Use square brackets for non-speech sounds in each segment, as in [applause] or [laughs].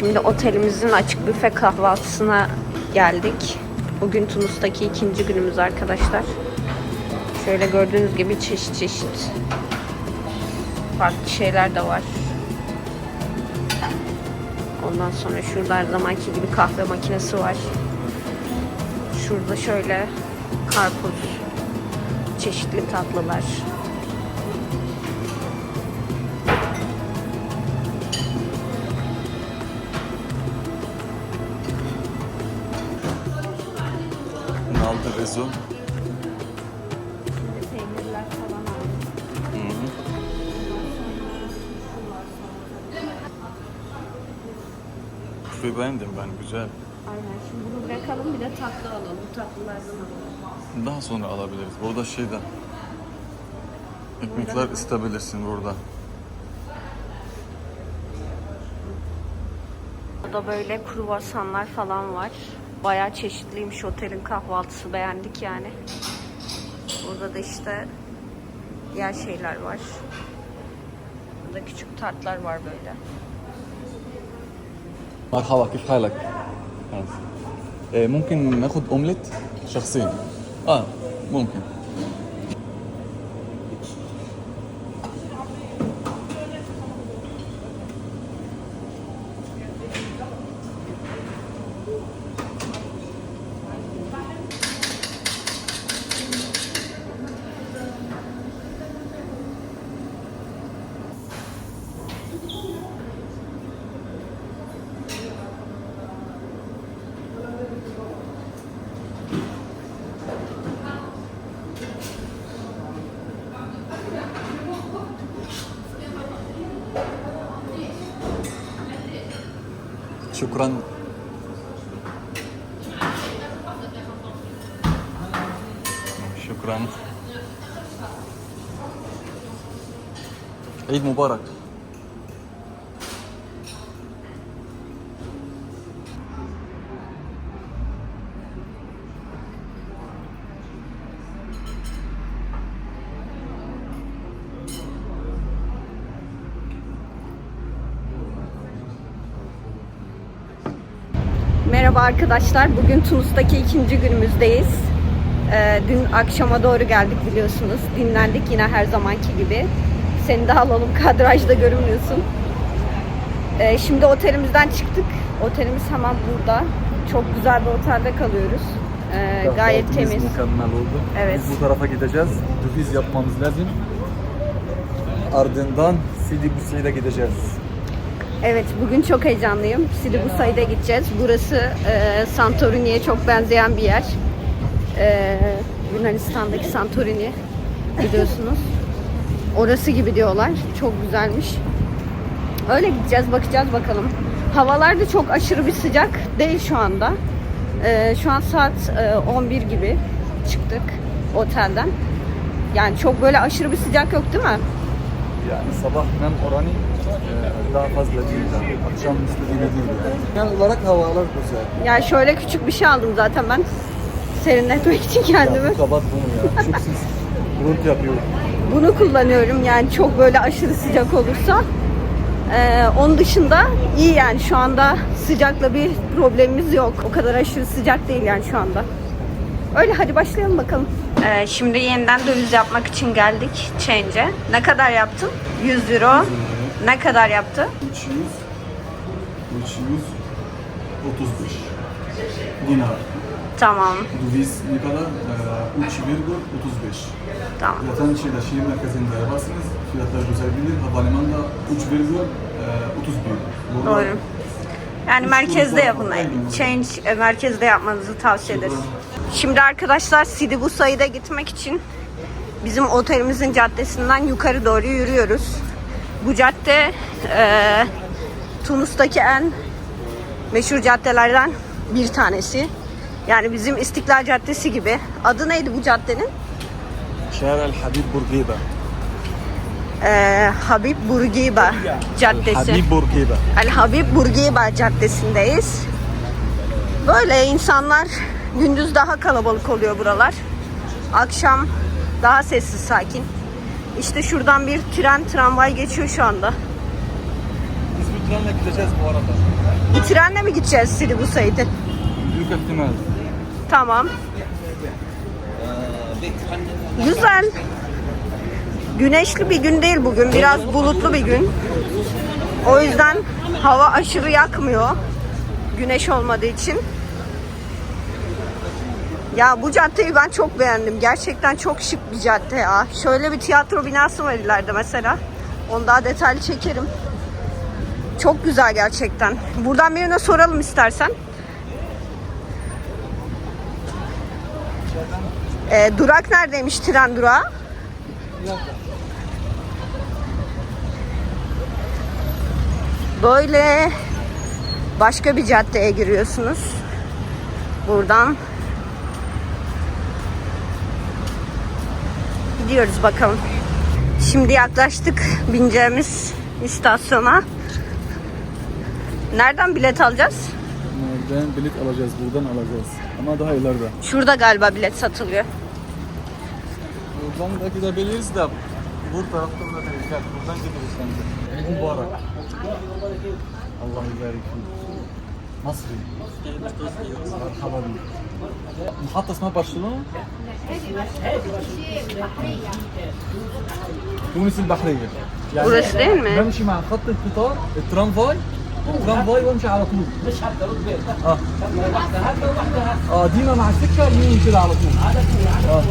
Şimdi otelimizin açık büfe kahvaltısına geldik. Bugün Tunus'taki ikinci günümüz arkadaşlar. Şöyle gördüğünüz gibi çeşit çeşit farklı şeyler de var. Ondan sonra şurada her zamanki gibi kahve makinesi var. Şurada şöyle karpuz, çeşitli tatlılar. Küfeyi beğendim ben güzel. Aynen şimdi bunu bırakalım bir de tatlı alalım. Tatlılardan alalım. Daha sonra alabiliriz. Burada şeyden. Ekmekler istebilirsin burada. Burada böyle kruvasanlar falan var. Bayağı çeşitliymiş otelin kahvaltısı beğendik yani. Burada da işte diğer şeyler var. Burada küçük tartlar var böyle. مرحبا كيف حالك؟ إيه ممكن ناخذ أومليت شخصين؟ آه ممكن. شكرا. شكرا. عيد مبارك. Merhaba arkadaşlar. Bugün Tunus'taki ikinci günümüzdeyiz. Ee, dün akşama doğru geldik biliyorsunuz. Dinlendik yine her zamanki gibi. Seni de alalım [laughs] kadrajda görünmüyorsun. Ee, şimdi otelimizden çıktık. Otelimiz hemen burada. Çok güzel bir otelde kalıyoruz. Ee, gayet temiz. mükemmel oldu. Evet. Biz bu tarafa gideceğiz. Döviz yapmamız lazım. Ardından Sidi Buse'ye gideceğiz. Evet bugün çok heyecanlıyım. Sidi Busay'da gideceğiz. Burası e, Santorini'ye çok benzeyen bir yer. E, Yunanistan'daki Santorini biliyorsunuz. Orası gibi diyorlar. Çok güzelmiş. Öyle gideceğiz bakacağız bakalım. Havalar da çok aşırı bir sıcak değil şu anda. E, şu an saat e, 11 gibi çıktık otelden. Yani çok böyle aşırı bir sıcak yok değil mi? Yani sabah nem oranı e, daha fazla değil. Yani. Akşam istediğine değil. Yani. Genel olarak havalar güzel. Yani şöyle küçük bir şey aldım zaten ben serinletmek için kendimi. Ya, kapat bunu ya. Çok [laughs] ses gürültü yapıyor. Bunu kullanıyorum yani çok böyle aşırı sıcak olursa. Ee, onun dışında iyi yani şu anda sıcakla bir problemimiz yok. O kadar aşırı sıcak değil yani şu anda. Öyle hadi başlayalım bakalım. Ee, şimdi yeniden döviz yapmak için geldik Change'e. Ne kadar yaptın? 100 euro. Ne kadar yaptı? 300 335 dinar. Tamam. Döviz ne kadar? E, 3,35. Tamam. Zaten şeyde şehir merkezinde yaparsınız. Fiyatlar güzeldir. Havalimanında 3,31. Doğru. Yani Üç merkezde yapın. Change e, merkezde yapmanızı tavsiye ederiz. Şimdi arkadaşlar Sidi Busay'da gitmek için bizim otelimizin caddesinden yukarı doğru yürüyoruz. Bu cadde e, Tunus'taki en meşhur caddelerden bir tanesi. Yani bizim İstiklal Caddesi gibi. Adı neydi bu caddenin? Şerel Habib Burgiba. Ee, Habib Burgiba Caddesi. Habib Burgiba. Al Habib Burgiba Caddesi'ndeyiz. Böyle insanlar gündüz daha kalabalık oluyor buralar. Akşam daha sessiz sakin. İşte şuradan bir tren, tramvay geçiyor şu anda. Biz bu trenle gideceğiz bu arada. Bu trenle mi gideceğiz Sidi bu Said'e? Büyük ihtimal. Tamam. Ee, hani- Güzel. Güneşli bir gün değil bugün. Biraz bulutlu bir gün. O yüzden hava aşırı yakmıyor. Güneş olmadığı için. Ya bu caddeyi ben çok beğendim. Gerçekten çok şık bir cadde ya. Şöyle bir tiyatro binası var ileride mesela. Onu daha detaylı çekerim. Çok güzel gerçekten. Buradan birine soralım istersen. Ee, durak neredeymiş tren durağı? Böyle başka bir caddeye giriyorsunuz. Buradan gidiyoruz bakalım. Şimdi yaklaştık bineceğimiz istasyona. Nereden bilet alacağız? Nereden bilet alacağız? Buradan alacağız. Ama daha ileride. Şurada galiba bilet satılıyor. Buradan da gidebiliriz de bu tarafta da tehlikeli. Buradan gideriz bence. Mübarek. Allah'ı berikin. Nasıl? Merhaba. مرحبا بك. محطة اسمها برشلونة؟ تونس البحرية. يعني Burası değil mi? بمشي مع خط القطار الترامفاي الترامفاي وامشي على طول اه اه ديما مع السكه يمين كده على طول اه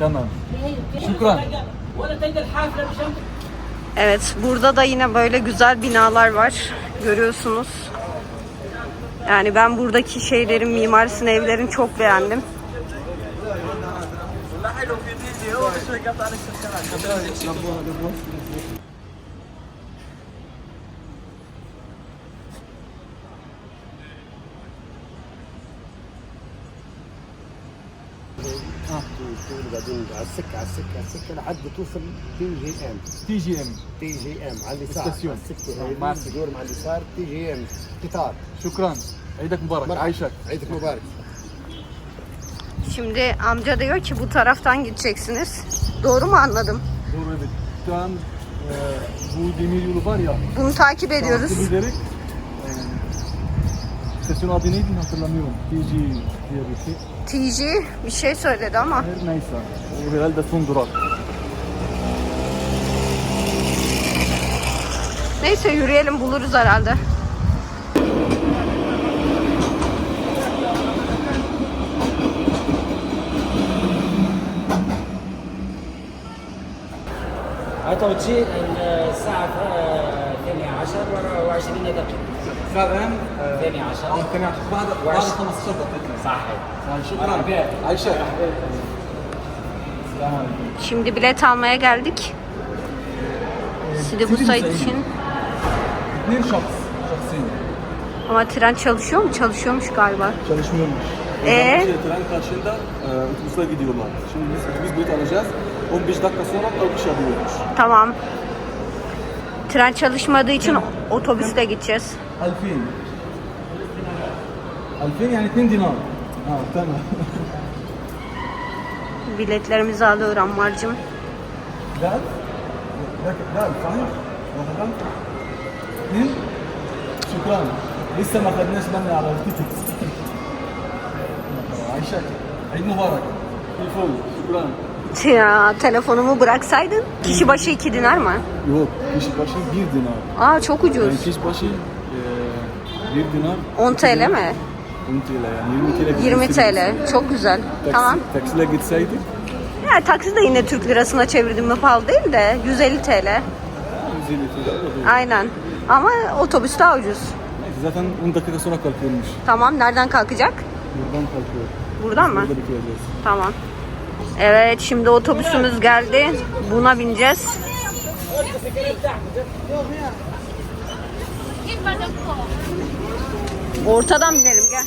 تمام شكرا Evet, burada da yine böyle güzel binalar var. Görüyorsunuz. Yani ben buradaki şeylerin, mimarisini, evlerin çok beğendim. بعدين على السكه على السكه على السكه لحد توصل تي جي ام تي جي ام تي جي ام على اليسار استاسيون. على السكه آه، هي مع تدور مع اليسار تي جي ام قطار شكرا عيدك مبارك مرحبا. عايشك عيدك مبارك Şimdi amca diyor ki bu taraftan gideceksiniz. Doğru mu anladım? Doğru evet. Şu an e, bu demir yolu var ya. Bunu takip ediyoruz. takip ederek e, stasyon adı neydi hatırlamıyorum. TG diye bir şey. TG bir şey söyledi ama. Her neyse. O herhalde son durak. Neyse yürüyelim buluruz herhalde. عطوا تجي الساعة 12 و20 دقيقة الآن 12 بعد بعد 15 دقيقة صحيح شكرا عايشك السلام عليكم Şimdi bilet almaya geldik. Sidi bu sayı için. اثنين شخص شخصين Ama tren çalışıyor mu? Çalışıyormuş galiba. çalışmıyormuş. Ee? Şey, tren karşında e, otobüsle gidiyorlar. Şimdi biz otobüs bilet alacağız. 15 dakika sonra kalkış yapıyormuş. Tamam. Tren çalışmadığı için otobüste gideceğiz. 2000 2000 yani 2 dinar. Ha tamam. [laughs] Biletlerimizi alıyor Ammar'cığım. لا لا لا صحيح مثلا اثنين شكرا لسه ما خدناش بالنا على التيكت عايشك عيد مبارك تليفون شكرا Ya telefonumu bıraksaydın. Kişi başı 2 dinar mı? Yok, kişi başı 1 dinar. Aa çok Yani ucuz. kişi başı e, 1 dinar. 10 TL mi? 10 TL yani 20 TL. 20 TL. Çok güzel. Taksi, Tamam. Taksiyle gitseydik Ya taksi de yine Türk lirasına çevirdim mi pahalı değil de 150 TL. 150 TL. Aynen. Ama otobüs daha ucuz. Zaten 10 dakika sonra kalkıyormuş. Tamam nereden kalkacak? Buradan kalkıyor. Buradan mı? Burada bitireceğiz. Tamam. Evet şimdi otobüsümüz geldi. Buna bineceğiz. Ortadan binelim gel.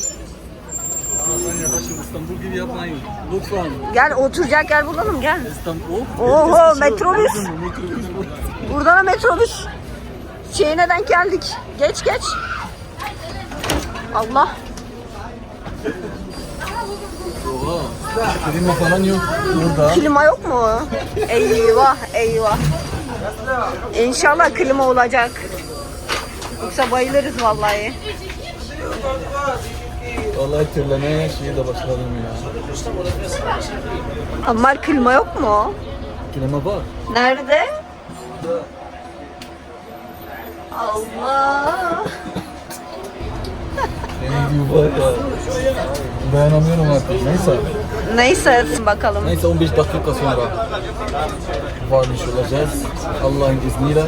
Almanya'da şimdi İstanbul gibi yapmayın. Lütfen. Gel oturacak yer bulalım gel. İstanbul. Oho metrobüs. Metrobüs. Buradan da metrobüs. Şeye neden geldik? Geç geç. Allah. Klima falan yok burada. Klima yok mu? Eyvah eyvah. İnşallah klima olacak. Yoksa bayılırız vallahi. Vallahi terlemeye şeyi de başladım ya. Ama klima yok mu? Kelime bak. Nerede? Allah. Diyor var ya. Dayanamıyorum artık. Neyse. Neyse bakalım. Neyse 15 dakika sonra varmış olacağız. Allah'ın izniyle.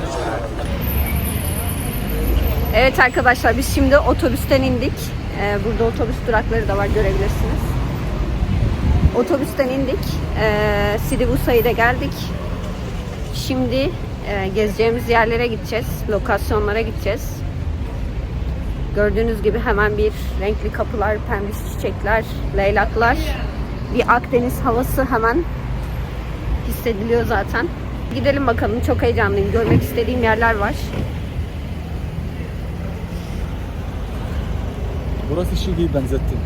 Evet arkadaşlar biz şimdi otobüsten indik. Ee, burada otobüs durakları da var görebilirsiniz. Otobüsten indik. Ee, Sidi Busaid'e geldik. Şimdi e, gezeceğimiz yerlere gideceğiz. Lokasyonlara gideceğiz. Gördüğünüz gibi hemen bir renkli kapılar, pembiş çiçekler, leylaklar. Bir Akdeniz havası hemen hissediliyor zaten. Gidelim bakalım. Çok heyecanlıyım. Görmek istediğim yerler var. Burası gibi benzettim.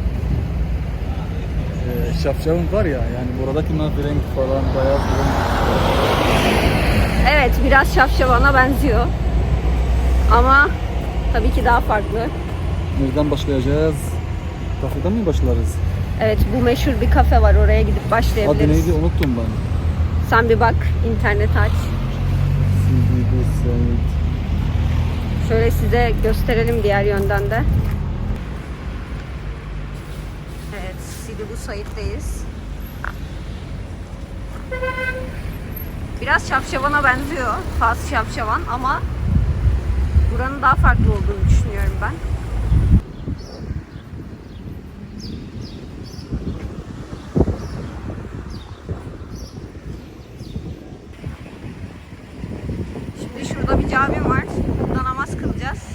Ee, şapşalın var ya yani buradaki renk falan bayağı. Evet biraz şapşavana benziyor. Ama tabii ki daha farklı. Nereden başlayacağız? Kafeden mi başlarız? Evet bu meşhur bir kafe var oraya gidip Adı başlayabiliriz. neydi unuttum ben. Sen bir bak internet aç. Şöyle size gösterelim diğer yönden de. Evet Sidi bu Said'deyiz. Biraz şapşavana benziyor. Fas şapşavan ama buranın daha farklı olduğunu düşünüyorum ben. Şimdi şurada bir cami var. Burada namaz kılacağız.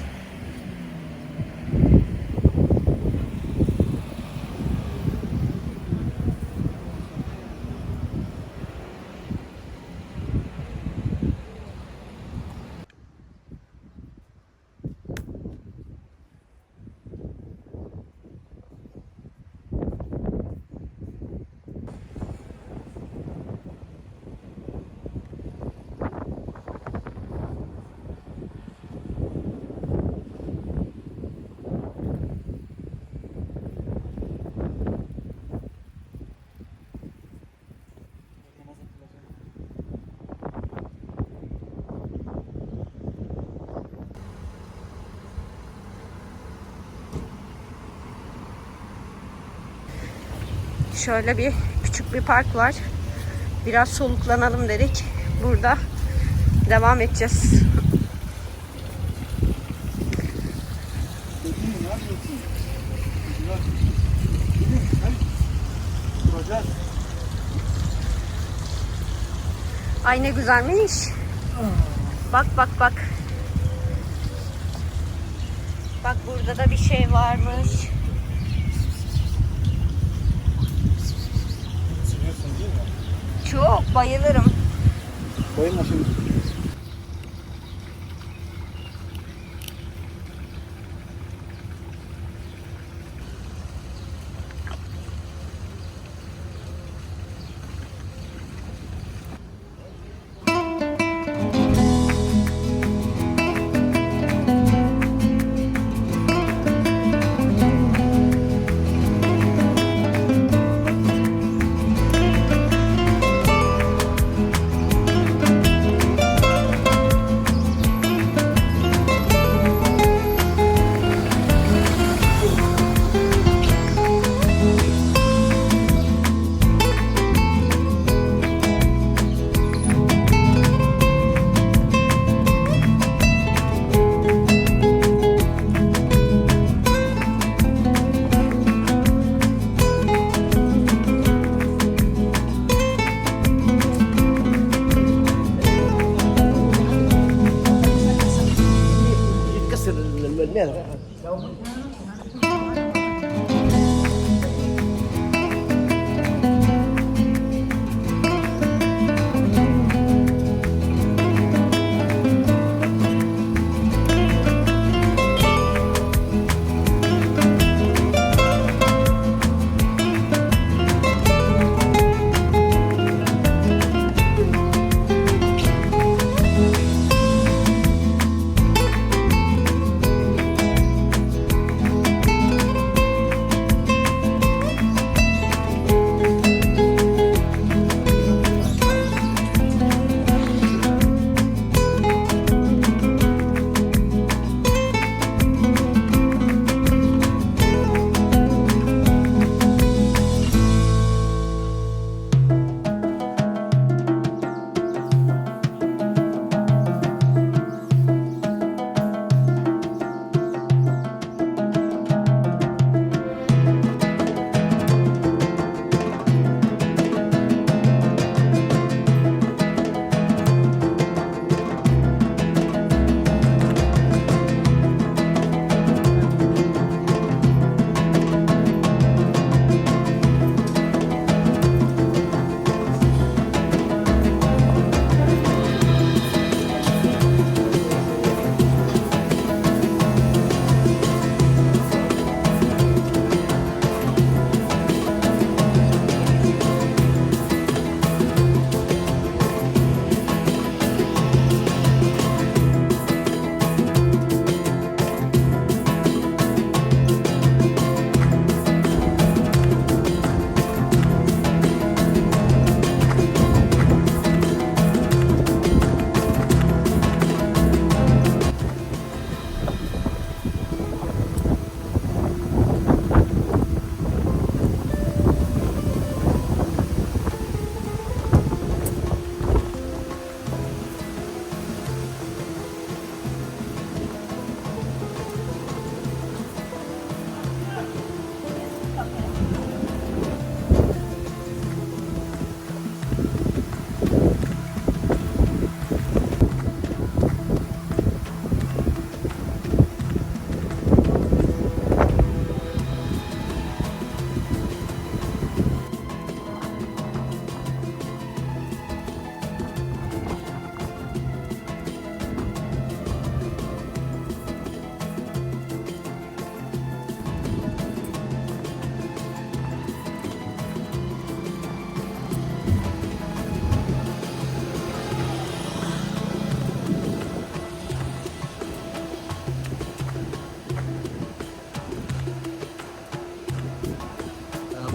Şöyle bir küçük bir park var. Biraz soluklanalım dedik. Burada devam edeceğiz. Ay ne güzelmiş. Bak bak bak. Bak burada da bir şey varmış. Seviyorsun değil mi? Çok bayılırım. Bayılma şimdi. 就是轮轮那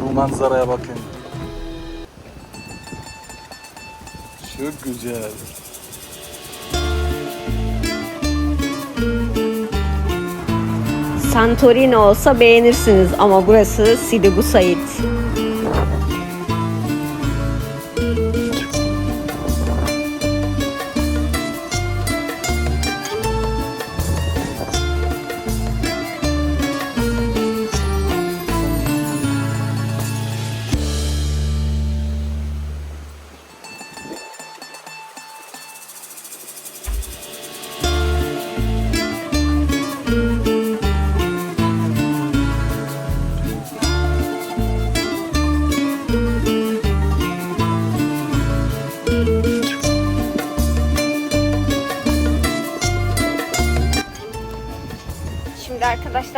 Bu manzaraya bakın. Çok güzel. Santorini olsa beğenirsiniz ama burası Sidi Said.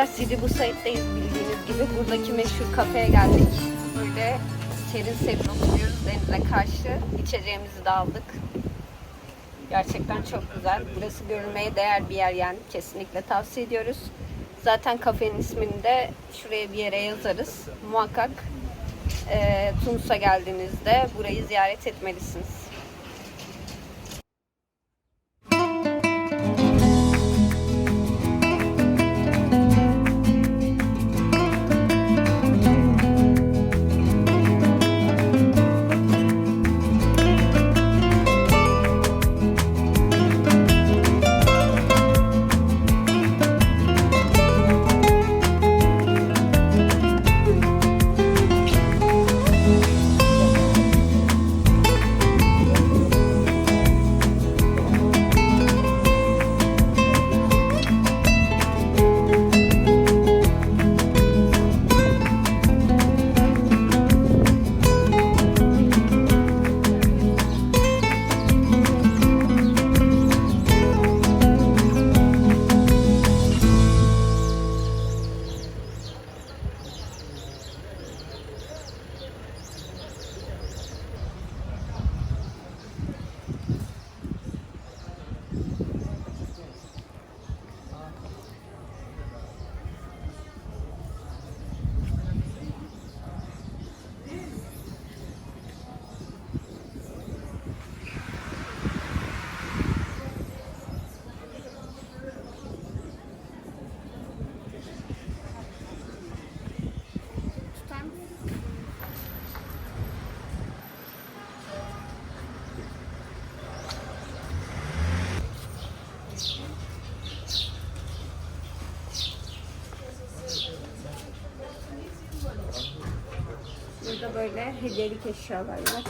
Arkadaşlar Sidi Bu Said'deyiz bildiğiniz gibi. Buradaki meşhur kafeye geldik. Böyle serin serin oturuyoruz denize karşı. İçeceğimizi de aldık. Gerçekten çok güzel. Burası görülmeye değer bir yer yani. Kesinlikle tavsiye ediyoruz. Zaten kafenin ismini de şuraya bir yere yazarız. Muhakkak e, Tunus'a geldiğinizde burayı ziyaret etmelisiniz. Hediyelik eşyalar var.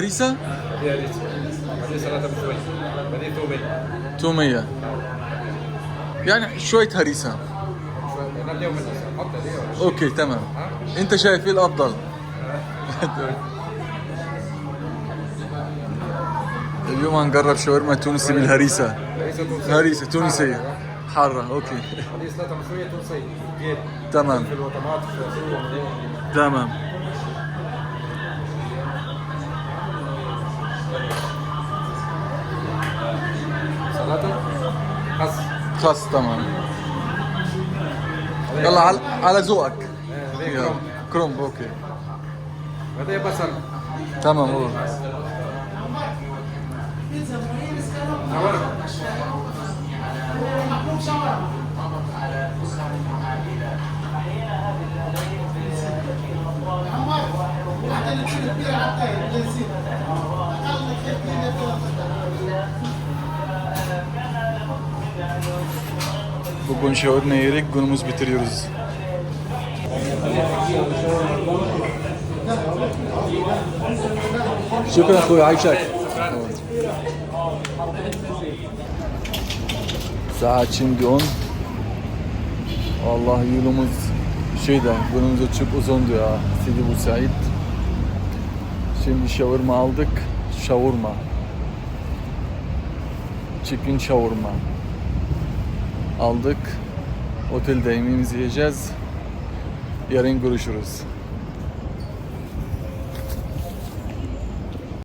هريسة هي ريسا ريسا لا هذه تومية تومية يعني شوية هريسة أوكي تمام أنت شايف إيه الأفضل؟ اليوم هنجرب شاورما تونسي بالهريسة هريسة تونسية حارة أوكي تمام تمام Kastamonu. يلا على على ذوقك. إيه، يلا. كرومب. أوكي. هذا بصل تمام هو عمار Bugün şahit yiyerek günümüz bitiriyoruz. Şükran Akhuya Ayşak. Saat şimdi 10. Allah yolumuz şeyde günümüz çok uzundu ya. Sidi bu Said. Şimdi şavurma aldık. Şavurma. Chicken şavurma. Aldık. Otelde yemeğimizi yiyeceğiz. Yarın görüşürüz.